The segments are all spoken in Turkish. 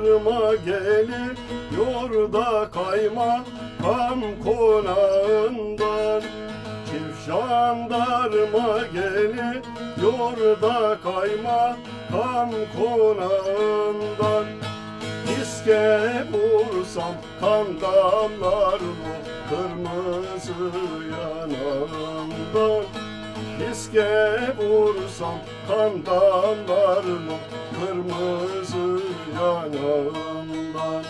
jandarma gelir Yorda kayma kam konağından. Çift jandarma gelir Yorda kayma kam konağından. İske vursam kan damlar mı kırmızı yanağımdan İske vursam kan damlar mı? Kırmızı yanağımdan.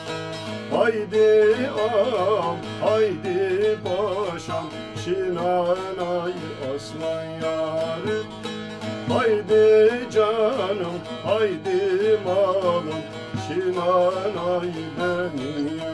Haydi ağam haydi paşam şinanay aslan yarim Haydi canım, haydi malım, şinanay benim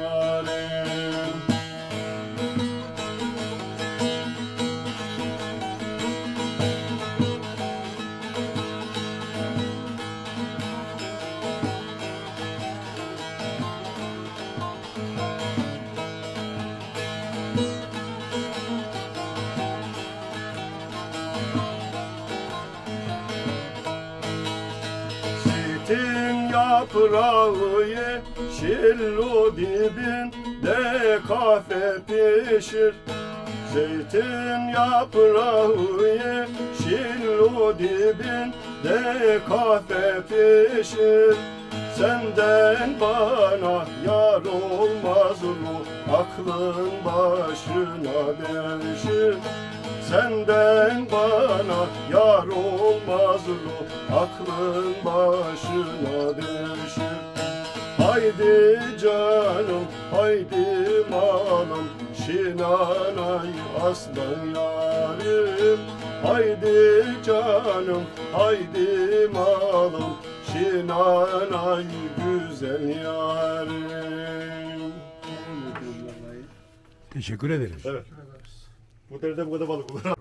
Zeytin yaprağı yeşil o dibinde kahve pişir. Zeytin yaprağı yeşil o dibinde kahve pişir. Senden bana yar olmaz mı aklın başına devşir. Senden bana yar olmaz mı aklın başına devşir Haydi canım haydi malım şinanay aslan yarim Haydi canım haydi malım şinanay güzel yarim Teşekkür ederiz. Evet. Bu derede bu kadar balık olur.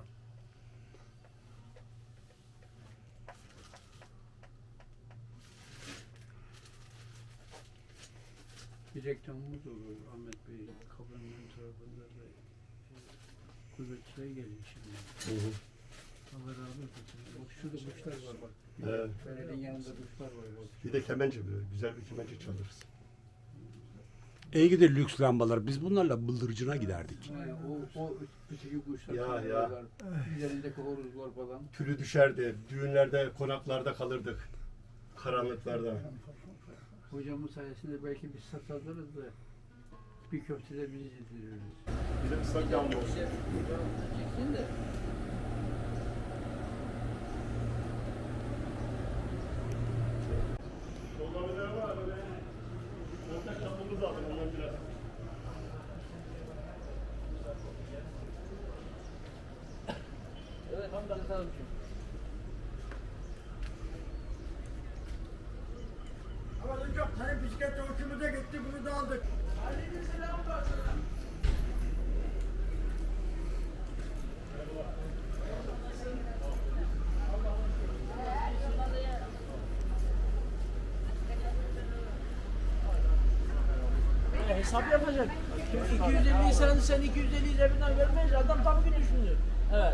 Kabrinin tarafında da e, gurbetçiler geliyor şimdi. Allah razı olsun. Bak şurada kuşlar var bak. Evet. Fener'in yanında kuşlar var bak. Bir de kemençe böyle güzel bir kemençe çalırız. İyi gider lüks lambalar. Biz bunlarla bıldırcına giderdik. Yani o, o öteki kuşlar. Ya, ya. var. Üzerindeki horozlar falan. Tülü düşerdi. Düğünlerde, konaklarda kalırdık. Karanlıklarda. Hocamın sayesinde belki biz satılırız da bir köfte de biz yediriyoruz. Bir de ıslak yağmur olsun. Çeksin de. Var böyle. Ortak ondan biraz. Evet, hamdani sağ Ama hocam sayın bisiklet hoşumuza gitti bunu da aldık. Hesap yapacak. Şimdi 250 sen sen 250 cebinden vermeyiz. Adam tabii ki düşünüyor. Evet.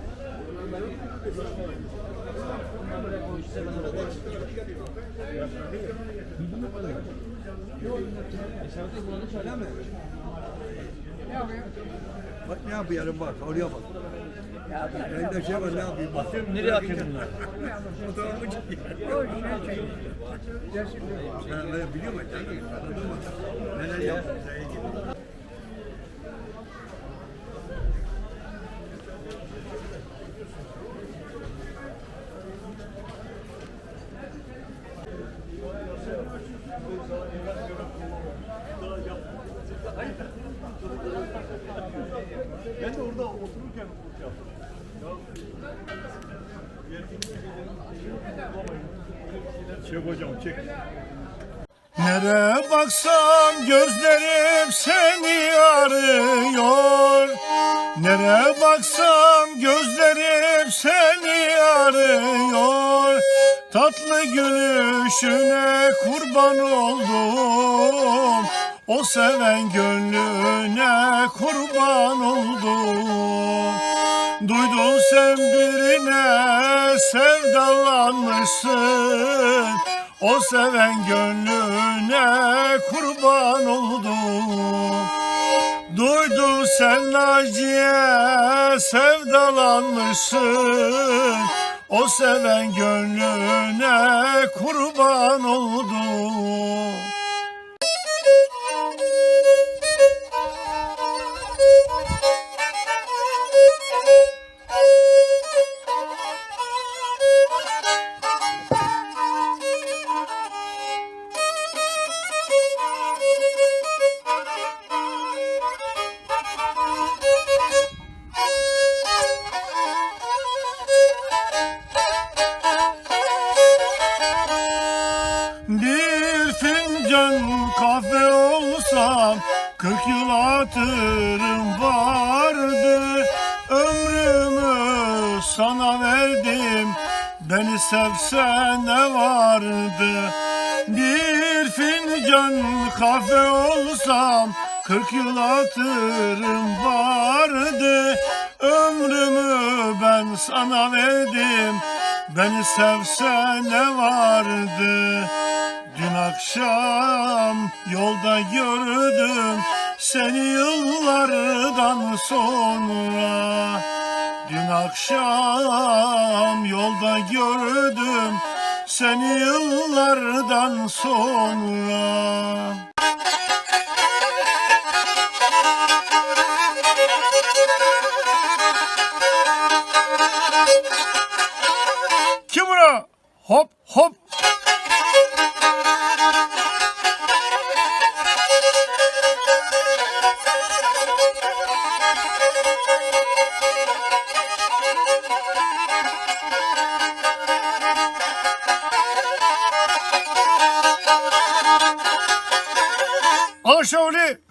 Bak ne yapıyorum bak oraya bak. Elinde şey var ne yapayım bak. Nereye atıyorsun bunları? Fotoğrafı çekiyor. Ben böyle biliyor musun? Anladın mı? Neler yaptın? Çek hocam çek. Nere baksam gözlerim seni arıyor. Nere baksam gözlerim seni arıyor. Tatlı gülüşüne kurban oldum. O seven gönlüne kurban oldum. Duydum sen birine sevdalanmışsın O seven gönlüne kurban oldum. Duydum sen Naciye sevdalanmışsın O seven gönlüne kurban oldum Bir fincan kahve olsam Kırk yıl hatırım vardı. Ömrümü sana verdim Beni sevsen ne vardı? Bir fincan kahve olsam Kırk yıl hatırım vardı Ömrümü ben sana verdim. Beni sevsen ne vardı? Dün akşam yolda gördüm Seni yıllardan sonra. Dün akşam yolda gördüm Seni yıllardan sonra Kim bura? Hop hop. Hop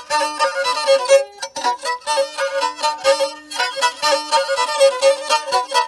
Thank you.